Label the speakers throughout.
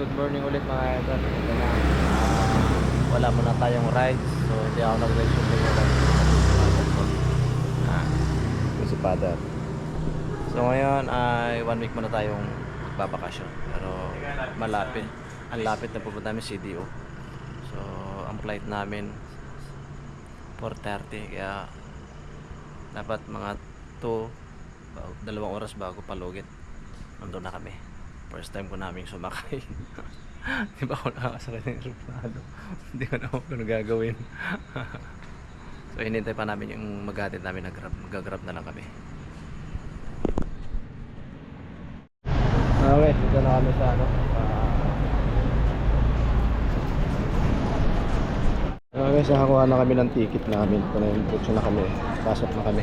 Speaker 1: Good morning ulit mga idol. Ito na. Ah, wala muna tayong rides. So, hindi ako yung mga Ah, si father. So, ngayon ay one week muna tayong magbabakasyon. Pero malapit. Ang lapit na pupunta namin CDO. So, ang flight namin 4.30. Kaya dapat mga 2 bago, dalawang oras bago palugit. Nandun na kami. First time ko namin sumakay. Di ba ako nakakasakay ng aeroplano? Hindi ko na ako kung ano gagawin. so, hinintay pa namin yung maghatid namin na grab. Mag-grab na lang kami. Okay, dito na kami sa ano. Okay, sa hakuha na kami ng ticket namin. Kung na yung na kami. Pasok na kami.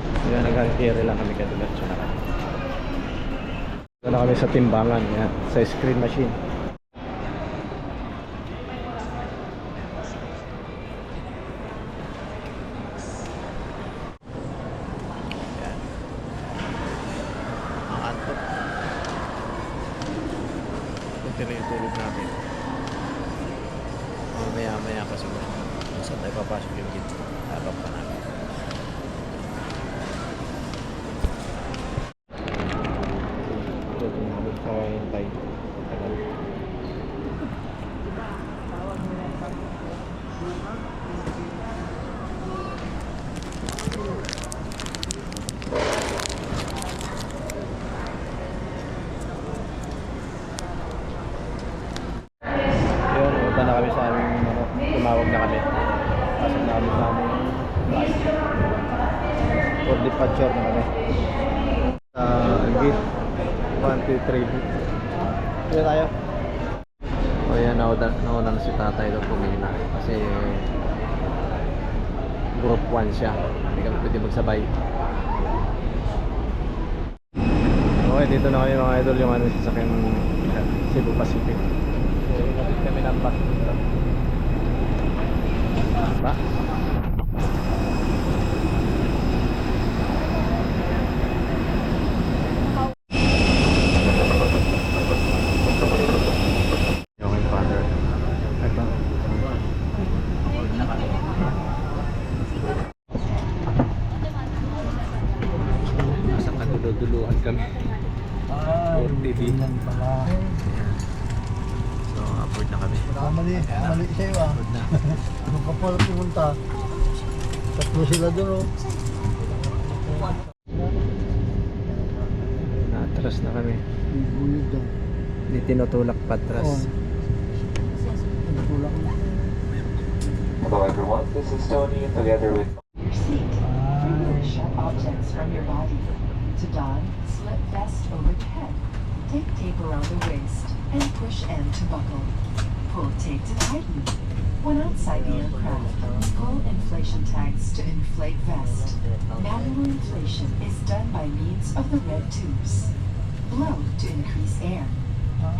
Speaker 1: Kaya nag-carry lang kami kaya diretso na kami. Dito na kami sa timbangan. Yan, sa screen machine. Na yung tulog natin. Mamaya maya pa siguro. Saan tayo papasok yung gate. Harap pa namin. Dito namin sa hintay. Tagal. Yun, punta na kami sa aming ano, tumawag na kami. Pasok na kami sa aming flight. For departure na kami. Sa gate 1, 2, 3. Kaya tayo. O yan, nauna, nauna na si tatay doon pumina. Kasi group 1 siya. Hindi kami pwede magsabay. Okay, dito na kami mga idol yung ano sa akin Cebu Pacific. So, kami ng bus dito. Ba? Yung aking father. Ito. Nasa kaduluduluhan kami.
Speaker 2: Ah,
Speaker 1: TV.
Speaker 2: pala.
Speaker 1: So, upward na kami.
Speaker 2: Mali, mali sa'yo ah.
Speaker 1: Upward na.
Speaker 2: Ano ka pala pumunta? Tatlo sila doon oh.
Speaker 1: Natras na kami.
Speaker 2: Buyod daw.
Speaker 1: Hindi tinutulak patras.
Speaker 2: Oo. Nagtulak na.
Speaker 3: Hello everyone, this is Tony together with
Speaker 4: your seat.
Speaker 2: Ah.
Speaker 4: Remove sharp objects from your body. To don, slip vest over head. Take tape around the waist and push end to buckle. Pull tape to tighten. When outside the aircraft, pull inflation tags to inflate vest. Manual inflation is done by means of the red tubes. Blow to increase air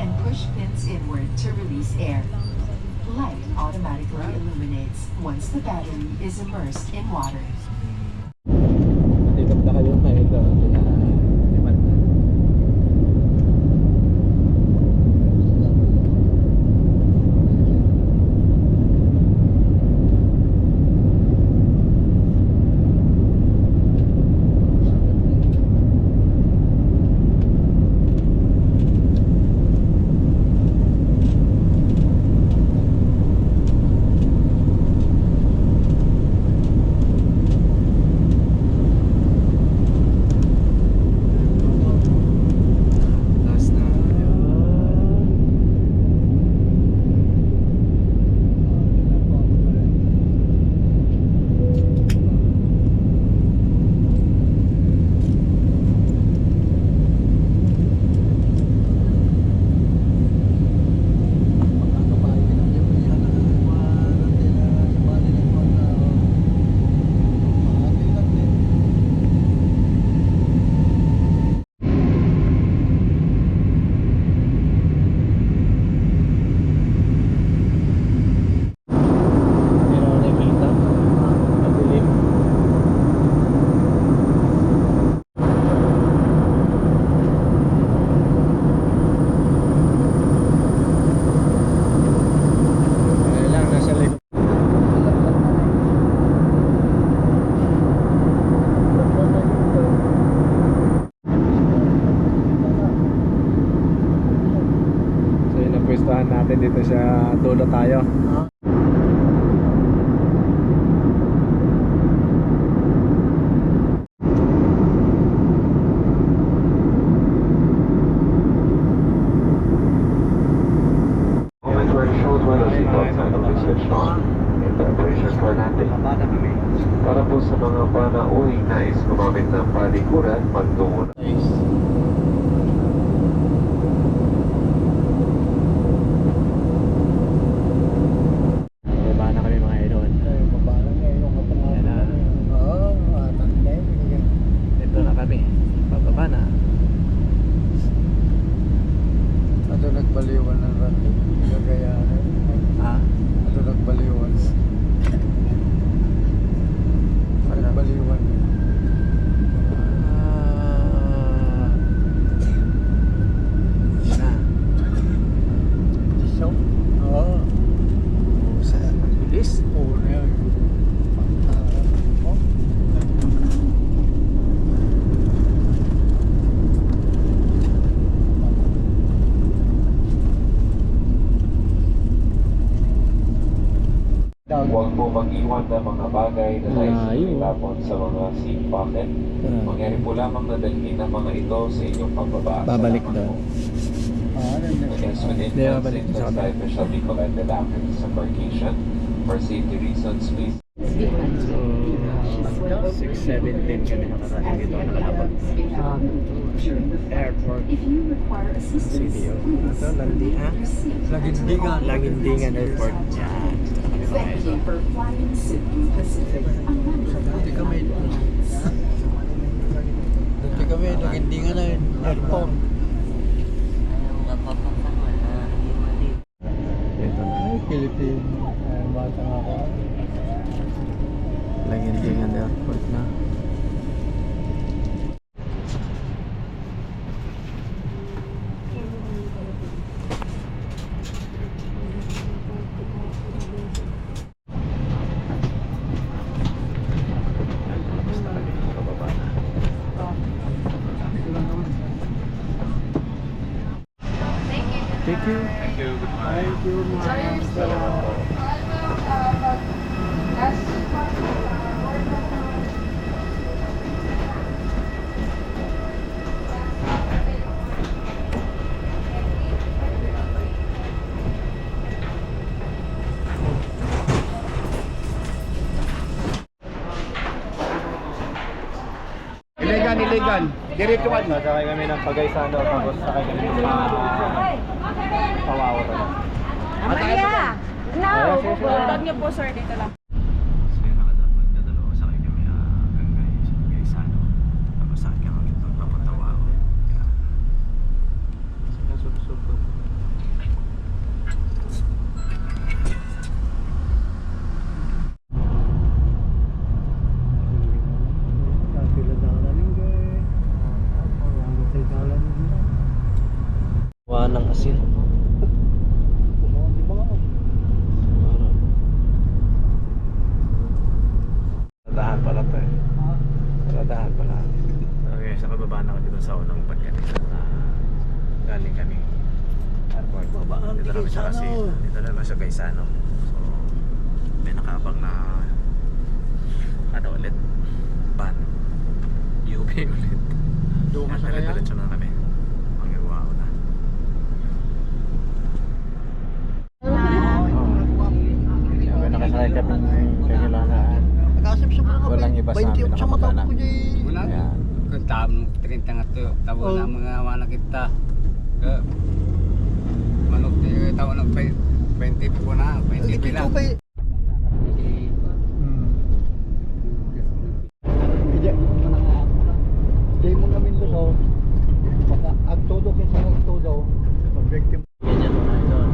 Speaker 4: and push pins inward to release air. Light automatically illuminates once the battery is immersed in water.
Speaker 1: Dito sa dulo tayo.
Speaker 3: Moment where it shows whether the seatbelt sign will be switched on. In preparation for landing. Para po sa mga panauhing nais gumamit ng palikuran, magtungo na.
Speaker 1: Baba na kami mga idol.
Speaker 2: Ay, baba lang eh, yung kapangalan.
Speaker 1: Yan na.
Speaker 2: Oo, matanda yun.
Speaker 1: Dito na kami. Bababa na.
Speaker 2: Ano nagbaliwan ng rato? Gagayanan.
Speaker 1: Ha?
Speaker 2: Ano nagbaliwan?
Speaker 1: Wala.
Speaker 2: Nagbaliwan.
Speaker 1: Ah. Yan na.
Speaker 2: Isaw? Oo.
Speaker 1: Sa bilis.
Speaker 2: Oo na yun. Pantaran mo.
Speaker 3: Huwag po mag-iwan ng mga bagay na nais
Speaker 1: Layo.
Speaker 3: ilapon sa mga seat pocket. Mangyari po lamang na dalhin ang mga ito sa inyong pagbaba.
Speaker 1: Babalik.
Speaker 2: Ah, ano na?
Speaker 3: Yes, within
Speaker 1: Hindi, babalik
Speaker 3: transit,
Speaker 1: sa
Speaker 3: the
Speaker 1: kabila.
Speaker 3: stipend shall be collected after disembarkation. For safety reasons, please
Speaker 1: So, 6.17 kami nakarating dito nakalabag. Airport.
Speaker 4: If you require assistance,
Speaker 1: CDO.
Speaker 4: please
Speaker 1: Ito, landi ha?
Speaker 4: your seat.
Speaker 2: Lagindingan.
Speaker 1: Lagindingan Airport. Yan.
Speaker 4: Thank you for flying Cebu Pacific.
Speaker 2: Dati kami. Dati kami, lagindingan na yun. Airport.
Speaker 1: Ito na.
Speaker 2: Ay, Philippine. Ay, bata nga ako.
Speaker 1: Lagindingan Airport na.
Speaker 5: Illegal, illegal. Diretso ka.
Speaker 1: Nasakay kami ng Pagaysano tapos sakay kami ng Pawawa.
Speaker 6: Amaya! No! Tag niyo po sir dito lang.
Speaker 1: Sige, nakadalawa sakay kami hanggang guys, Gaysano. Tapos sakay kami ng Papatawa. Sige, sub-sub. Wala ng asin. Tadahan pala to eh. Tadahan pala. Okay, sa na dito sa unang pagkanina na galing kami airport.
Speaker 2: Babaan,
Speaker 1: Dito na kami sa kasi, dito na kami sa Gaysano. So, may nakabang na ano ulit? Van. UP ulit.
Speaker 2: Doon ka sa kaya?
Speaker 1: Diretso na kami. Ang iwaw na. Sabi nakasakay kami kailangan.
Speaker 2: Sa mga
Speaker 1: Walang iba sa amin
Speaker 2: 28 sa mata
Speaker 1: nakapagana.
Speaker 2: ko dyan.
Speaker 7: Wala. Kung taon, 30 nga to, tabo
Speaker 2: Oh.
Speaker 7: na mga wala kita. Ke, manok di taon na 20 po na, 20
Speaker 2: Ito
Speaker 7: pila.
Speaker 2: eh? Hmm. Hindi. Mo namin so. Baka agtodo kinsa agtodo. Pag-victim.
Speaker 1: Ganyan mga idol.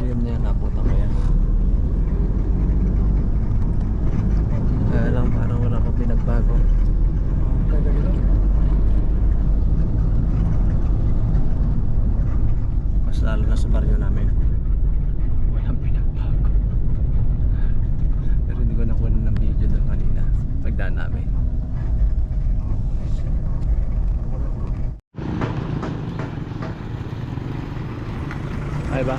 Speaker 1: museum na yan, napunta ko yan. Kaya lang parang wala pa pinagbago.
Speaker 2: Ganda dito.
Speaker 1: Mas lalo na sa baryo namin. Walang pinagbago. Pero hindi ko nakuha ng video doon kanina. Pagdaan namin. Ay ba?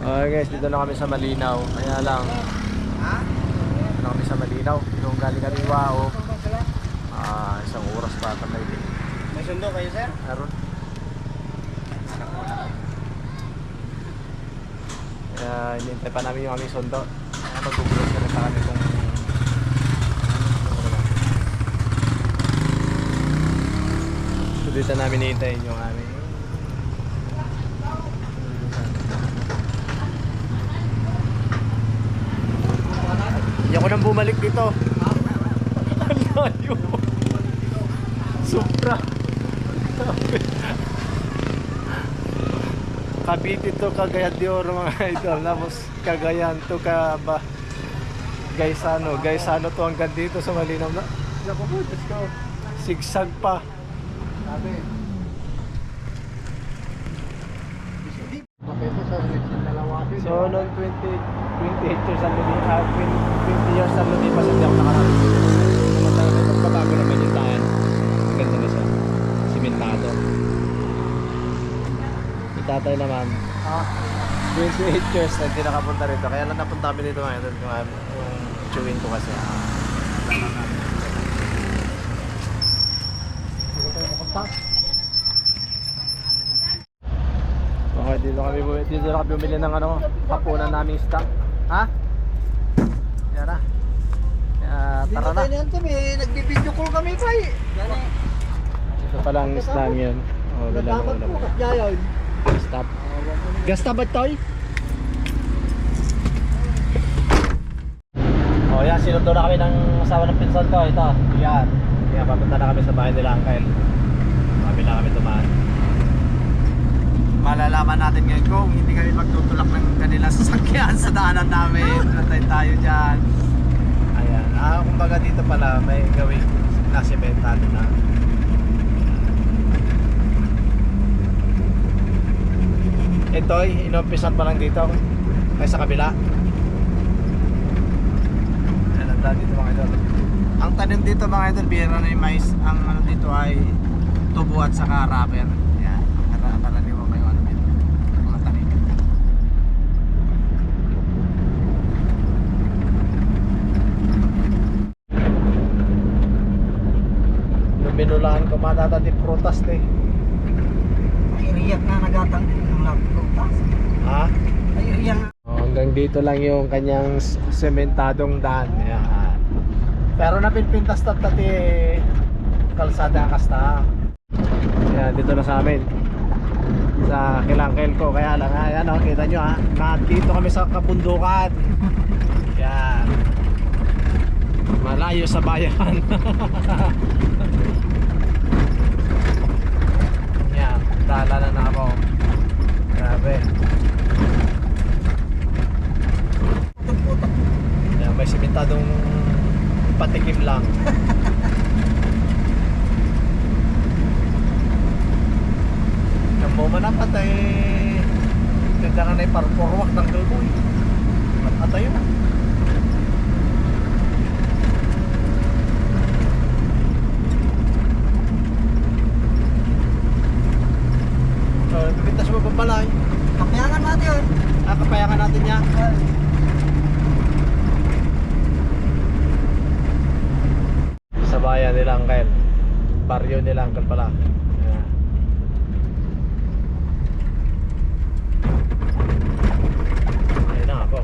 Speaker 1: Okay guys, dito na kami sa Malinaw. Kaya lang. Dito na kami sa Malinaw. Yung galing kami Wao. Ah, isang oras pa tatay din.
Speaker 5: May sundo kayo, sir?
Speaker 1: Meron. Kaya inintay pa namin yung aming sundo. Kaya mag-grocery na sa kami kung dito namin hihintayin yung aming Hindi ako nang bumalik dito. Ang layo. Sobra. Cavite to Cagayan de Oro mga idol. Tapos Cagayan to ka ba Gaisano. Gaisano to hanggang dito sa Malinaw na. Sigsag pa.
Speaker 2: Sabi. Mapeso sa sa dalawa.
Speaker 1: So noong 20, 28 years ang lumipas, ah, 20, 20 years ang lumipas hindi ako nakarating. Namatay na magbabago naman yung daan. Ganda na siya. Simentado. Si tatay naman,
Speaker 2: Ah,
Speaker 1: 28 years na hindi nakapunta rito. Kaya lang napunta kami dito ngayon. Yung, yung chewing ko kasi. ah. Okay, dito kami bumili, dito kami bumili ng ano, hapunan naming stock. Ha? Yan na. Kaya tara na.
Speaker 2: kami, nagbibideo call kami pa eh.
Speaker 1: Ito pala ang yun. Oh, wala na
Speaker 2: Nagdapat
Speaker 1: wala
Speaker 2: po,
Speaker 1: na.
Speaker 2: kasya yun.
Speaker 1: Stop. Gasta ba toy? Oh, yan, sinundo na kami ng asawa ng pinsan ko. Ito, yan. Kaya papunta na kami sa bahay nila, Uncle. Kami na kami tumaan. Malalaman natin ngayon kung hindi kami magtutulak ng kanilang sasakyan sa daanan namin. Natay tayo dyan. Ayan. Ah, kumbaga dito pala may gawing nasimentado na. Ito, inumpisan pa lang dito. Kaya sa kabila. Ayan ang dito mga idol. Ang tanim dito mga idol, bira na yung mais. Ang ano dito ay tubo at saka rubber. Yan. Akala- Akala niyo ba yung ano dito? Mga tanim. Luminulaan ko matata di prutas eh.
Speaker 2: Iriyak na nagatang ng laptop.
Speaker 1: Ha?
Speaker 2: Ay, iriyak
Speaker 1: Oh, hanggang dito lang yung kanyang sementadong daan. Yan. Pero napinpintas tat tati kalsada kasta. Yan, dito na sa amin. Sa kilangkel ko. Kaya lang, ayan oh, kita nyo ha. Nandito kami sa kabundukan. Yan. Malayo sa bayan. Yan, dala na na ako. Grabe. Yan, may simentadong patikim lang. Yung mo na patay Ganda na na parporwak ng galboy Patay yun So, pabalay
Speaker 2: Kapayangan natin.
Speaker 1: Ah, kapayangan natin niya Sa bayan nila Uncle. Baryo nila Uncle pala. Ayun na ako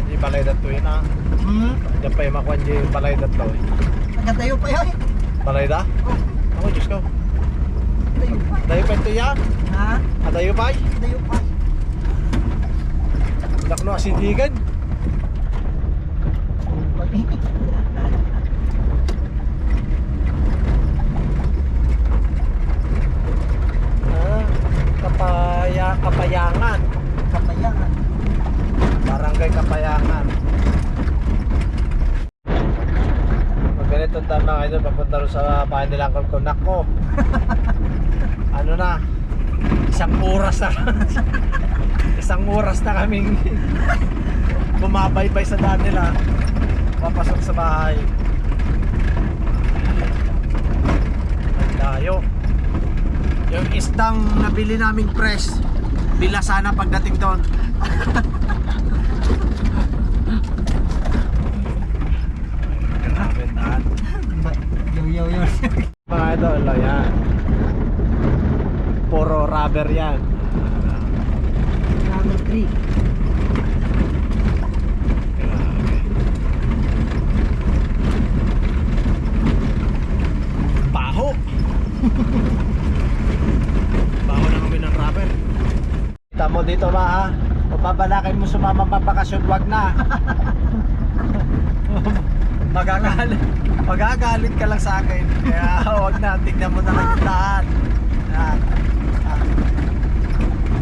Speaker 1: makuan di balay datoy na. Ah.
Speaker 2: Hmm?
Speaker 1: Diyan pa yung makuan di balay datoy. Eh.
Speaker 2: Nagatayo pa yun.
Speaker 1: Balay da? Oh. Ako, Diyos ko.
Speaker 2: Dayo pa.
Speaker 1: Dayo pa ito yan?
Speaker 2: Ha?
Speaker 1: Dayo pa?
Speaker 2: Eh. Dayo pa.
Speaker 1: Dakno asindigan. Sa bahay nila ko. Nako. ano na? Isang oras na. isang oras na kaming bumabaybay sa daan nila. Papasok sa bahay. Ang Layo. Yung isdang nabili naming press, bila sana pagdating doon. Grabe daan.
Speaker 2: Yo, yo, yo.
Speaker 1: Mga idol, oh, yan. Puro rubber yan.
Speaker 2: Number 3.
Speaker 1: Baho. Baho na kami ng rubber. Kita mo dito ba ha? Kung babalakin mo sumama papakasyon, wag na. Magagalit. Magagalit ka lang sa akin. Kaya wag na. Tignan mo na lang yung daan. Yan. Ah.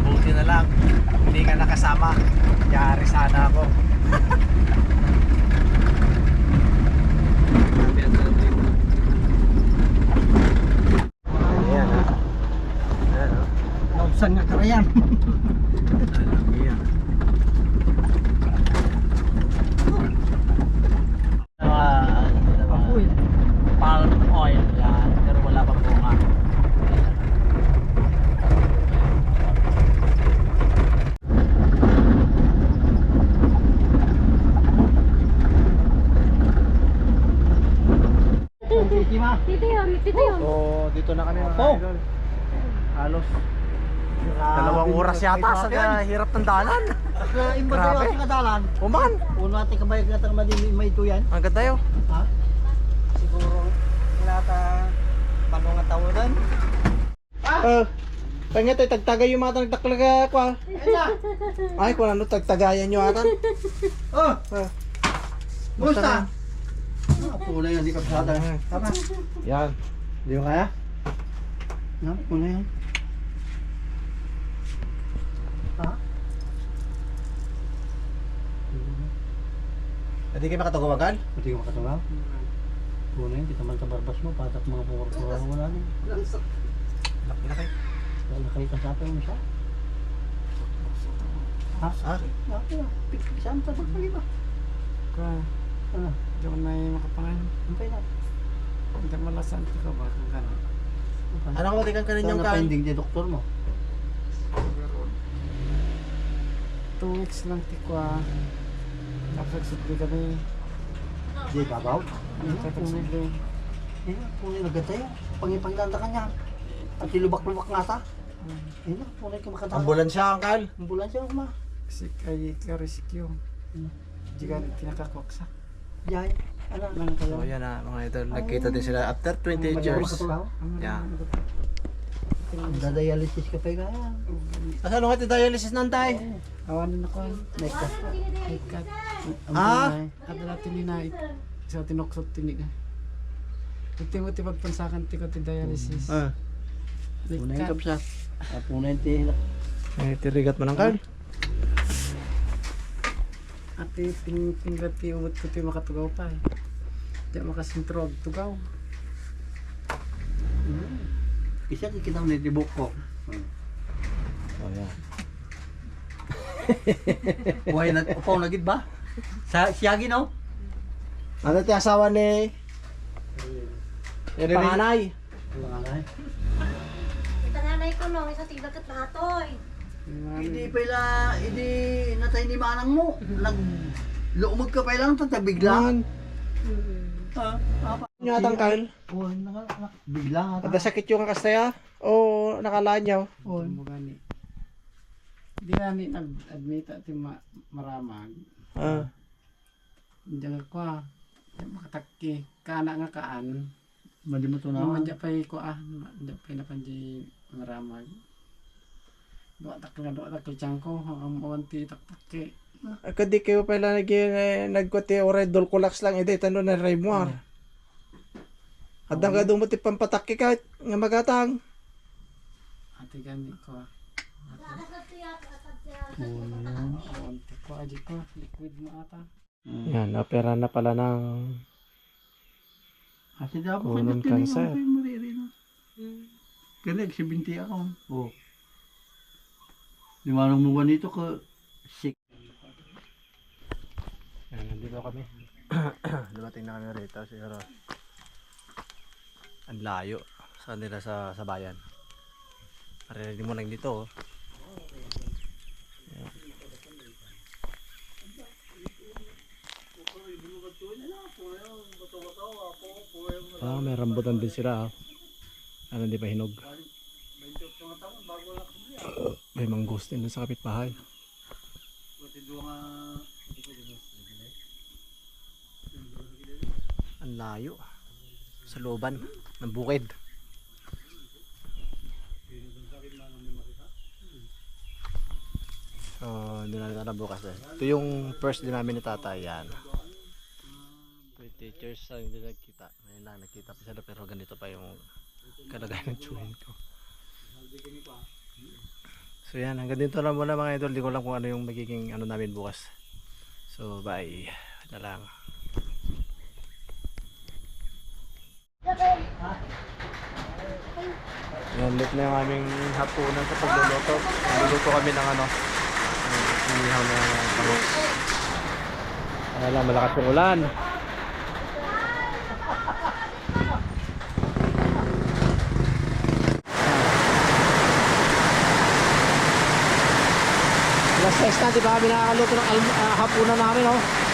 Speaker 1: Buti na lang. Hindi ka nakasama. Yari sana ako. Ayan ha. Ayan ha.
Speaker 2: Nausan nga karayan.
Speaker 1: Ayan. Mga, ano ba?
Speaker 2: Oil.
Speaker 1: palm oil yan. Pero wala pang bunga.
Speaker 6: Tito yun, tito yun.
Speaker 1: So, dito na kami mga
Speaker 2: Opo.
Speaker 1: idol. Halos. Dalawang oras yata sa hirap ng daanan.
Speaker 2: Kain ba
Speaker 1: Grabe.
Speaker 2: tayo sa kadalan?
Speaker 1: Uman.
Speaker 2: Uno natin kabayag na tang madini may tuyan.
Speaker 1: Ang ganda yun.
Speaker 2: Ha? Siguro nata panong nga tawo doon.
Speaker 1: Uh, Pangit ay tagtagay yung mga nagtaklaga kwa. Ay, kung ano tagtagayan nyo atan.
Speaker 2: Oh,
Speaker 1: Ah.
Speaker 2: musta? Ah, pula yan di kapsada. Tama.
Speaker 1: Yan. Di mo kaya?
Speaker 2: Na, pula yan. Ha?
Speaker 1: Hindi kayo makatawagan?
Speaker 2: Pati ka makatawa? Pula yan, kita man sa barbas mo, patak mga pumurpura mo na rin.
Speaker 1: Laki na kayo.
Speaker 2: Wala kayo kasapay mo siya. Ha?
Speaker 1: Ah?
Speaker 2: Laki na. Saan sa pagpali ba? Ano?
Speaker 7: Hindi ko na makapangan.
Speaker 2: Ampay na.
Speaker 7: Hindi malasan ko ba kung gano'n.
Speaker 1: Ano ka matikan ka ninyong
Speaker 2: Saan
Speaker 1: kan?
Speaker 2: na-pending di doktor mo?
Speaker 7: Two weeks lang tikwa. Tapos sudli kami.
Speaker 2: Di babaw?
Speaker 7: Tapos sudli.
Speaker 2: Eh, punay na ganda yan. Pangipanglanda ka niya. At silubak-lubak nga ta. Eh na, punay ka makatala.
Speaker 1: Ambulansya, Uncle.
Speaker 2: Ambulansya ma.
Speaker 7: Kasi kay ka-rescue. Jika tinakakoksa.
Speaker 2: Yay. Ano?
Speaker 7: Lang kayo.
Speaker 1: So yan na mga idol. Nagkita din sila after 28 years. Yeah.
Speaker 2: Dadialysis ka pa kaya.
Speaker 1: Asa ano nga dialysis nantay?
Speaker 7: Awan na ko.
Speaker 2: Next ka.
Speaker 7: Ikat.
Speaker 1: Ah?
Speaker 7: Ni na sa tinuksot tinig. Iti mo ti pagpansakan ti ko ti dialysis.
Speaker 1: Ah.
Speaker 2: Punay ka
Speaker 7: Ikat.
Speaker 2: sa. Ah, Punay ti.
Speaker 1: Ay, tirigat mo ng Uncle.
Speaker 7: Ati ping pingrat ti umot ko ti makatugaw pa. eh. Di makasintro og tugaw.
Speaker 2: Isa kita mo tibok ko.
Speaker 1: Oh, yan.
Speaker 2: Buhay na upaw na gid ba? Sa siyagi no?
Speaker 1: Ano ti asawa ni Yung panganay?
Speaker 2: Pangalay.
Speaker 6: Ito nanay ko no, isa tigdagat na hatoy.
Speaker 2: Hindi pala, hindi natay ni manang mo. Nag luumag ka pa lang tata bigla. Ha? Apa?
Speaker 1: Nyo atang Kyle.
Speaker 2: Buhay na ka. na- Bigla nga.
Speaker 1: Ada sakit yung kastaya? O nakalanyaw?
Speaker 2: Buhay.
Speaker 7: Mo gani. Di gani nag-admit ati ma maramag.
Speaker 1: Ah.
Speaker 7: Hindi nga ko ah. Makatakki. Kana nga kaan.
Speaker 2: Madi mo to na.
Speaker 7: Naman dya pa'y ko ah. Dya pa'y napanji maramag. Doa takla doa takla changko. Ang awan ti taktakke.
Speaker 1: Kadi kayo pala nag nagkwate ore dol kulax lang ide tano na Raymuar. Adang ka dumati pampatak ka nga magatang.
Speaker 7: Ate gani ko. Ante ko aji ko liquid mo ata.
Speaker 1: Yan, opera na pala ng
Speaker 2: Kasi dapat
Speaker 1: Kunon
Speaker 2: kanya
Speaker 1: cancer.
Speaker 2: ako yung maririnig. Kaya nagsibinti ako. Oo. Limanong mo nito ko sick.
Speaker 1: Yan, nandito kami. Dumating na kami rito siguro. Ang layo sa nila sa, sa bayan. Marinig mo lang dito. Oh. Ah, may rambutan din sila. ah. Ano, hindi pa hinog. May mangustin din sa kapitbahay. Ang layo. Sa looban ng bukid. So, hindi namin alam bukas na. Ito yung first din namin ni tatay. Yan. With teachers ang hindi nagkita. Ngayon lang nagkita pa sila pero ganito pa yung kalagayan ng chewin ko. So yan, hanggang dito lang muna mga idol. Di ko lang kung ano yung magiging ano namin bukas. So bye. Na lang. Yan, late na yung aming hapunan sa pagluluto. Nagluluto kami ng ano, inihaw na bangus. Ano lang, malakas yung ulan. Alas 6 na, di ba kami nakakaluto ng ah, hapunan namin, oh.